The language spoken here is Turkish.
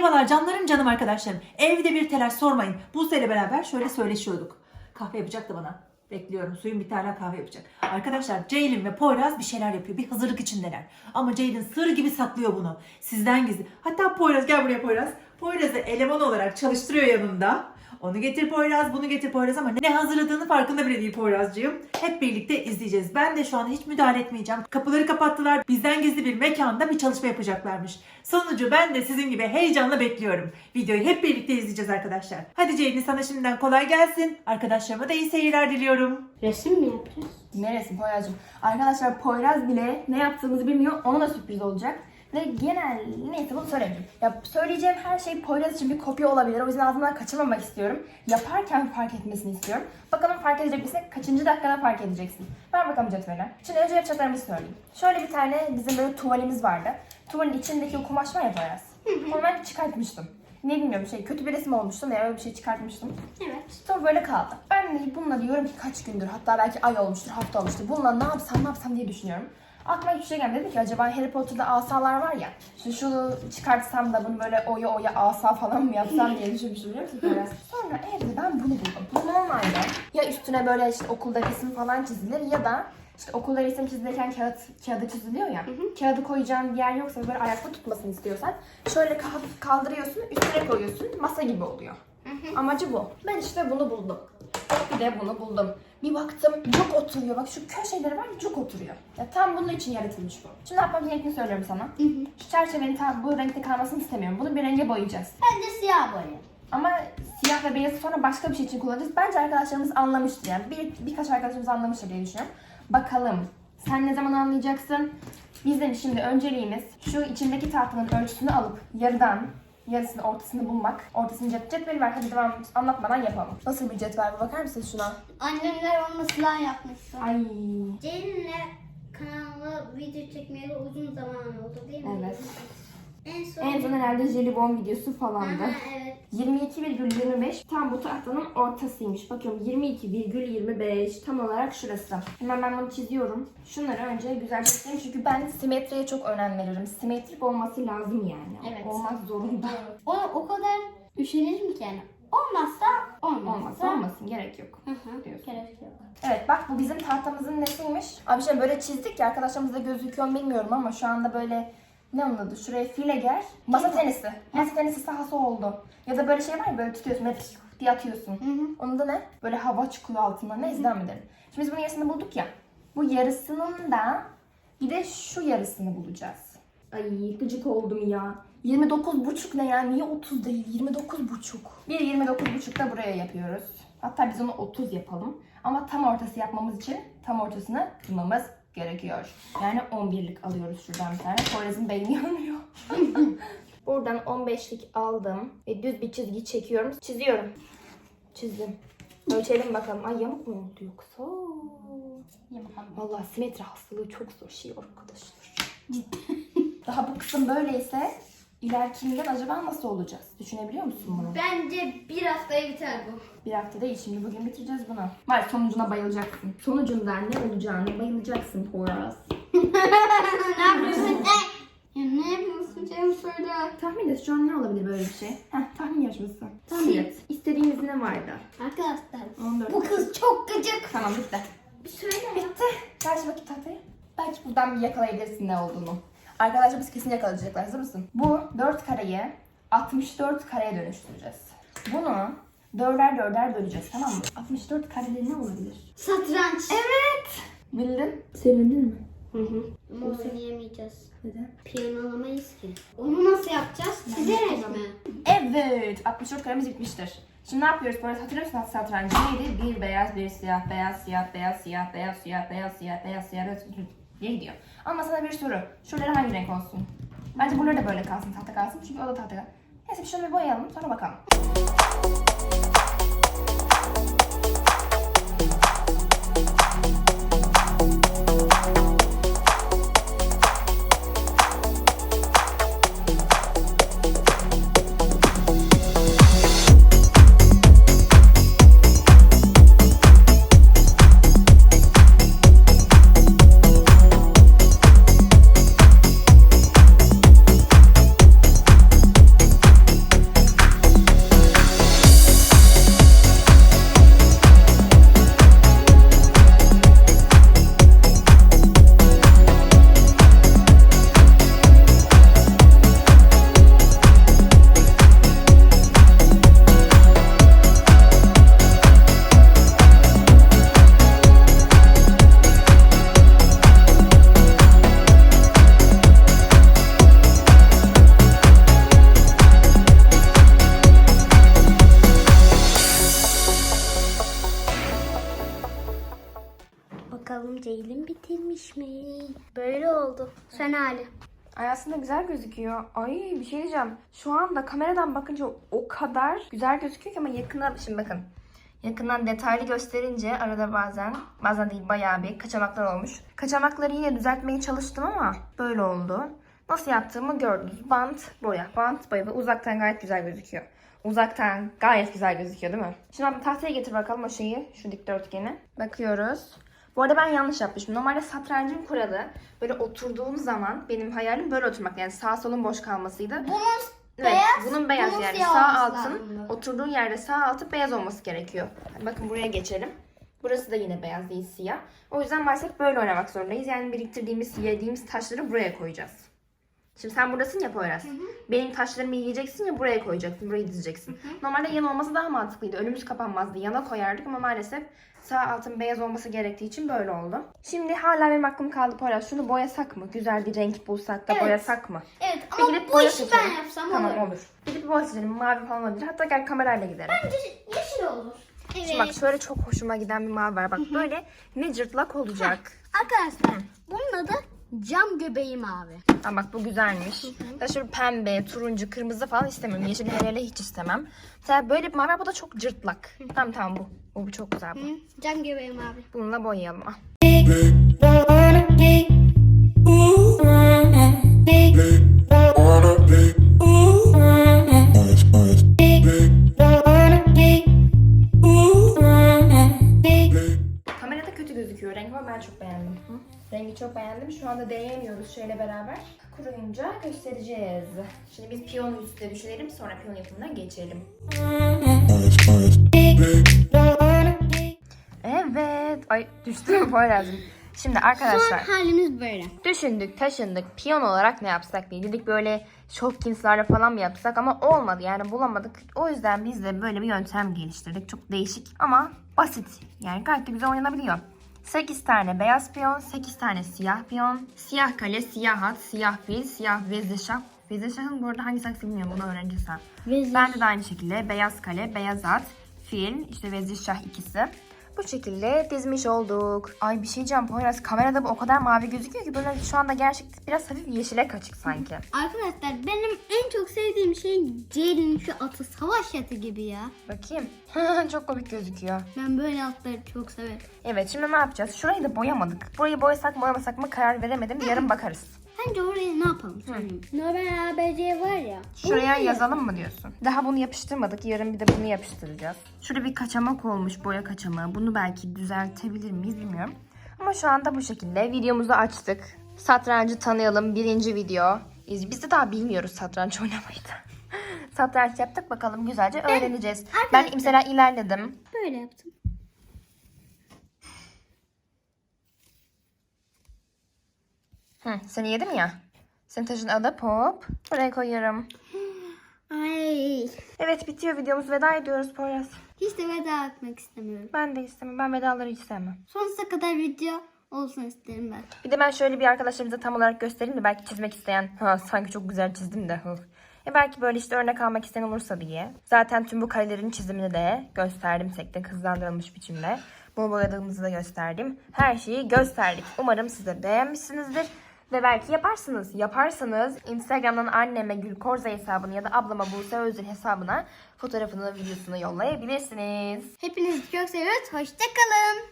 Merhabalar canlarım canım arkadaşlarım. Evde bir telaş sormayın. Buse ile beraber şöyle söyleşiyorduk. Kahve yapacaktı bana. Bekliyorum suyun bir tane kahve yapacak. Arkadaşlar Ceylin ve Poyraz bir şeyler yapıyor. Bir hazırlık içindeler. Ama Ceylin sır gibi saklıyor bunu. Sizden gizli. Hatta Poyraz gel buraya Poyraz. Poyraz'ı eleman olarak çalıştırıyor yanında. Onu getir Poyraz, bunu getir Poyraz ama ne hazırladığını farkında bile değil Poyrazcığım. Hep birlikte izleyeceğiz. Ben de şu an hiç müdahale etmeyeceğim. Kapıları kapattılar. Bizden gizli bir mekanda bir çalışma yapacaklarmış. Sonucu ben de sizin gibi heyecanla bekliyorum. Videoyu hep birlikte izleyeceğiz arkadaşlar. Hadi Ceylin sana şimdiden kolay gelsin. Arkadaşlarıma da iyi seyirler diliyorum. Resim mi yapacağız? Neresin Poyraz'cığım? Arkadaşlar Poyraz bile ne yaptığımızı bilmiyor. Ona da sürpriz olacak. Ve genel neyse bunu söylemeyeceğim. Ya söyleyeceğim her şey Poyraz için bir kopya olabilir. O yüzden ağzımdan kaçırmamak istiyorum. Yaparken fark etmesini istiyorum. Bakalım fark edecek misin? Kaçıncı dakikada fark edeceksin? Ver bakalım cetveli. Şimdi önce yapacaklarımızı söyleyeyim. Şöyle bir tane bizim böyle tuvalimiz vardı. Tuvalin içindeki o kumaş var ya Poyraz. Onu ben çıkartmıştım. Ne bilmiyorum şey kötü bir resim olmuştu veya öyle bir şey çıkartmıştım. Evet. Sonra böyle kaldı. Ben de bununla diyorum ki kaç gündür hatta belki ay olmuştur, hafta olmuştur. Bununla ne yapsam ne yapsam diye düşünüyorum. Aklıma hiçbir şey gelmedi. Dedim ki acaba Harry Potter'da asalar var ya. Şu şunu çıkartsam da bunu böyle oya oya asa falan mı yapsam diye düşünmüştüm biliyor musun? Sonra evde ben bunu buldum. Bu normalde ya üstüne böyle işte okulda resim falan çizilir ya da işte okulda resim çizilirken kağıt, kağıdı çiziliyor ya. Kağıdı koyacağın bir yer yoksa böyle ayakta tutmasını istiyorsan şöyle kaldırıyorsun üstüne koyuyorsun masa gibi oluyor. Amacı bu. Ben işte bunu buldum. Bir de bunu buldum. Bir baktım cuk oturuyor. Bak şu köşeleri var ya cuk oturuyor. Ya tam bunun için yaratılmış bu. Şimdi ne yapmam gerektiğini söylüyorum sana. Şu çerçevenin tam bu renkte kalmasını istemiyorum. Bunu bir renge boyayacağız. Ben de siyah boya. Ama siyah ve beyazı sonra başka bir şey için kullanacağız. Bence arkadaşlarımız anlamıştır yani. Bir, birkaç arkadaşımız anlamıştır diye düşünüyorum. Bakalım. Sen ne zaman anlayacaksın? Bizim şimdi önceliğimiz şu içindeki tahtanın ölçüsünü alıp yarıdan yarısını ortasını bulmak. Ortasını cet cetveli ver. Hadi devam anlatmadan yapalım. Nasıl bir cetvel bu? Bakar mısın şuna? Annemler onunla silah yapmıştı. Ay. Ceylin'le kanalda video çekmeyeli uzun zaman oldu değil mi? Evet. En son... En son herhalde jelibon videosu falandı. Aha, evet. 22,25 tam bu tahtanın ortasıymış. Bakıyorum 22,25 tam olarak şurası. Hemen ben bunu çiziyorum. Şunları önce güzel çizeyim çünkü ben simetriye çok önem veririm. Simetrik olması lazım yani. Evet. Olmak zorunda. O, o kadar üşenirim ki yani. Olmazsa olmazsa. Olmazsa olmasın gerek yok. Hı hı. Diyorsun. Gerek yok. Evet bak bu bizim tahtamızın nesiymiş? Abi şey böyle çizdik ya arkadaşlarımızda gözüküyor mu bilmiyorum ama şu anda böyle ne onun adı? Şuraya file ger. Masa tenisi. Masa tenisi sahası oldu. Ya da böyle şey var ya böyle tutuyorsun böyle pişt diye atıyorsun. Hı hı. Onun da ne? Böyle hava çıkıyor altından. Neyse devam edelim. Şimdi biz bunun yarısını bulduk ya. Bu yarısının da bir de şu yarısını bulacağız. Ay gıcık oldum ya. 29 buçuk ne ya? Niye 30 değil? 29 buçuk. Bir 29 buçuk da buraya yapıyoruz. Hatta biz onu 30 yapalım. Ama tam ortası yapmamız için tam ortasını kırmamız gerekiyor. Yani 11'lik alıyoruz şuradan bir tane. Poyraz'ın beyni yanıyor. Buradan 15'lik aldım. Ve düz bir çizgi çekiyorum. Çiziyorum. Çizdim. Ölçelim bakalım. Ay yamuk mu oldu yoksa? Bakalım. Vallahi simetri hastalığı çok zor şey arkadaşlar. Daha bu kısım böyleyse ilerkinden acaba nasıl olacağız? Düşünebiliyor musun bunu? Bence bir haftaya biter bu. Bir hafta değil şimdi bugün bitireceğiz bunu. Var sonucuna bayılacaksın. Sonucunda ne olacağını bayılacaksın Poyraz. ne yapıyorsun? ya ne yapıyorsun söyle. Tahmin et şu an ne olabilir böyle bir şey? Heh tahmin yarışması. Tahmin et. İstediğimiz ne vardı? Arkadaşlar 14. bu kız çok gıcık. Tamam bitti. Bir söyle. Bitti. Ver şu bakayım tahtayı. Belki buradan bir yakalayabilirsin ne olduğunu. Arkadaşlarımız kesin yakalayacaklar. Hazır mısın? Bu 4 kareyi 64 kareye dönüştüreceğiz. Bunu dörder dörder böleceğiz tamam mı? 64 kareli ne olabilir? Satranç. Evet. Bildin. Sevindin mi? Hı hı. Ama oynayamayacağız. Neden? Piyano alamayız ki. Onu nasıl yapacağız? Çizerek mi? Evet. 64 karemiz bitmiştir. Şimdi ne yapıyoruz? Böyle hatırlıyor musun satrancı? Neydi? Bir beyaz, bir siyah, beyaz, siyah, beyaz, siyah, beyaz, siyah, beyaz, siyah, beyaz, siyah, beyaz, diye gidiyor. Ama sana bir soru. Şuraları hangi renk olsun? Bence buraları da böyle kalsın, tahta kalsın. Çünkü o da tahta kalsın. Neyse şunu bir boyayalım sonra bakalım. Mi? Böyle oldu. Sen hali. Ay aslında güzel gözüküyor. Ay bir şey diyeceğim. Şu anda kameradan bakınca o kadar güzel gözüküyor ki ama yakından şimdi bakın. Yakından detaylı gösterince arada bazen bazen değil bayağı bir kaçamaklar olmuş. Kaçamakları yine düzeltmeye çalıştım ama böyle oldu. Nasıl yaptığımı gördünüz. Bant boya. Bant boya ve uzaktan gayet güzel gözüküyor. Uzaktan gayet güzel gözüküyor değil mi? Şimdi abi tahtaya getir bakalım o şeyi. Şu dikdörtgeni. Bakıyoruz. Bu arada ben yanlış yapmışım. Normalde satrancın kuralı böyle oturduğum zaman benim hayalim böyle oturmak. Yani sağ solun boş kalmasıydı. Bunun Evet, beyaz, bunun beyaz bunun yani sağ altın lazımdı. oturduğun yerde sağ altı beyaz olması gerekiyor. Bakın buraya geçelim. Burası da yine beyaz değil siyah. O yüzden maalesef böyle oynamak zorundayız. Yani biriktirdiğimiz, yediğimiz taşları buraya koyacağız. Şimdi sen buradasın ya Poyraz. Benim taşlarımı yiyeceksin ya buraya koyacaksın, buraya dizeceksin. Normalde yan olması daha mantıklıydı. Önümüz kapanmazdı. Yana koyardık ama maalesef sağ altın beyaz olması gerektiği için böyle oldu. Şimdi hala benim aklım kaldı Poyraz. Şunu boyasak mı? Güzel bir renk bulsak da Evet. boyasak mı? Evet Bir ama gidip bu işi ben yapsam Tamam olur. olur. Gidip boya seçelim. Mavi falan olabilir. Hatta gel kamerayla gidelim. Bence yeşil olur. Evet. Şimdi bak şöyle çok hoşuma giden bir mavi var. Bak böyle ne cırtlak olacak. Arkadaşlar bunun adı cam göbeği mavi. Aa, bak bu güzelmiş. Ben şöyle pembe, turuncu, kırmızı falan istemiyorum. Yeşil hele hele hiç istemem. Mesela böyle bir mavi. Bu da çok cırtlak. Tamam tamam bu. Bu, bu çok güzel bu. Hı, cam göbeği mavi. Bununla boyayalım. Ah. Çok beğendim. Şu anda değemiyoruz şöyle beraber. Kuruyunca göstereceğiz. Şimdi biz piyon üstüne düşünelim sonra piyon yapımına geçelim. Evet. Ay düştü mü Poyraz'ım? Şimdi arkadaşlar. Son halimiz böyle. Düşündük, taşındık. Piyon olarak ne yapsak diye. Dedik böyle Shopkins'larla falan mı yapsak ama olmadı yani bulamadık. O yüzden biz de böyle bir yöntem geliştirdik. Çok değişik ama basit. Yani gayet de güzel oynanabiliyor. 8 tane beyaz piyon, 8 tane siyah piyon, siyah kale, siyah at, siyah fil, siyah vezirşah. Vezirşahın bu arada hangisi hangisi bilmiyorum bunu ha. Vezir. Ben de, aynı şekilde beyaz kale, beyaz at, fil, işte vezirşah ikisi. Bu şekilde dizmiş olduk. Ay bir şey diyeceğim Poyraz kamerada bu o kadar mavi gözüküyor ki böyle şu anda gerçekten biraz hafif yeşile kaçık sanki. Arkadaşlar benim en çok sevdiğim şey Ceylin'in şu atı savaş atı gibi ya. Bakayım. Çok komik gözüküyor. Ben böyle atları çok severim. Evet şimdi ne yapacağız? Şurayı da boyamadık. Burayı boyasak mı boyamasak mı karar veremedim. Yarın bakarız. Bence oraya ne yapalım söyleyeyim. Nobel ABC var ya. Şuraya oraya yazalım mı diyorsun? Daha bunu yapıştırmadık. Yarın bir de bunu yapıştıracağız. Şurada bir kaçamak olmuş boya kaçamağı. Bunu belki düzeltebilir miyiz bilmiyorum. Ama şu anda bu şekilde. Videomuzu açtık. Satrancı tanıyalım. Birinci video. Biz de daha bilmiyoruz satranç oynamayı da. Satranç yaptık bakalım güzelce öğreneceğiz. Ben mesela ilerledim. Böyle yaptım. Hı, seni yedim ya. Senin taşın adı Pop. Buraya koyuyorum. Ay. Evet bitiyor videomuz. Veda ediyoruz Poyraz. Hiç de veda etmek istemiyorum. Ben de istemem. Ben vedaları hiç sevmem. Sonsuza kadar video olsun isterim ben. Bir de ben şöyle bir arkadaşlarımıza tam olarak göstereyim de belki çizmek isteyen ha sanki çok güzel çizdim de hı. E belki böyle işte örnek almak isteyen olursa diye. Zaten tüm bu karelerin çizimini de gösterdim tekte hızlandırılmış biçimde. Bunu boyadığımızı da gösterdim. Her şeyi gösterdik. Umarım siz de beğenmişsinizdir. Ve belki yaparsınız. Yaparsanız Instagram'dan anneme Gül Korza hesabını ya da ablama Buse Özür hesabına fotoğrafını, videosunu yollayabilirsiniz. Hepinizi çok seviyoruz. Hoşçakalın.